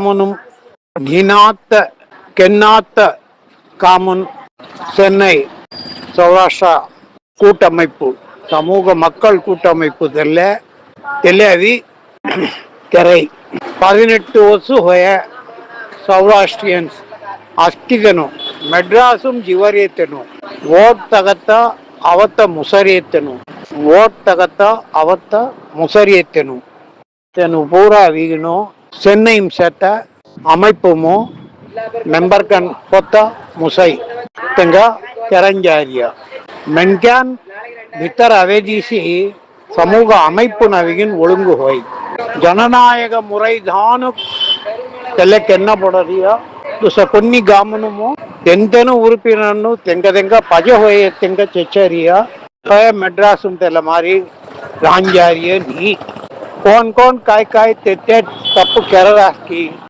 காமனும் நினாத்த கென்னாத்த காமன் சென்னை சௌராஷ்டிரா கூட்டமைப்பு சமூக மக்கள் கூட்டமைப்பு தெல்ல தெல்லாவி ಕೆರೈ ಪದಿನೆಟ್ಟು ವರ್ಷ ಹೊಯ ಸೌರಾಷ್ಟ್ರಿಯನ್ಸ್ ಅಷ್ಟಿಗನು ಮೆಡ್ರಾಸುಂ ಜಿವರಿಯತ್ತೆನು ಓಟ್ ತಗತ್ತ ಅವತ್ತ ಮುಸರಿಯತ್ತೆನು ಓಟ್ ತಗತ್ತ ಅವತ್ತ ಮುಸರಿಯತ್ತೆನು தென் பூரா வீகனோ சென்னையும் சேர்த்த அமைப்புமோ மெம்பர் கண் கொத்த முசை ತೆಂಗ ತೆರಂಜಾರಿಯ ಮೆನ್ಕ್ಯಾನ್ ಬಿತ್ತರ ಅವೇಜಿಸಿ ಸಮೂಹ அமைப்பு நவிகின் ஒழுங்கு ಹೋಯ್ ಜನನಾಯಕ ಮುರೈಧಾನು ತೆಲ್ಲಕ್ಕೆನ್ನ ಪಡರಿಯ ದುಸ ಕೊನ್ನಿ ಗಾಮನಮು ತೆಂತೆನು ಉರುಪಿನನ್ನು ತೆಂಗ ತೆಂಗ ಪಜ ಹೋಯ ತೆಂಗ ಚೆಚ್ಚರಿಯ ಹೋಯ ಮೆಡ್ರಾಸ್ ತೆಲ್ಲ ಮಾರಿ ರಾಂಜಾರಿಯ ನೀ कौन कौन काय काय ते तप्पू केरळ की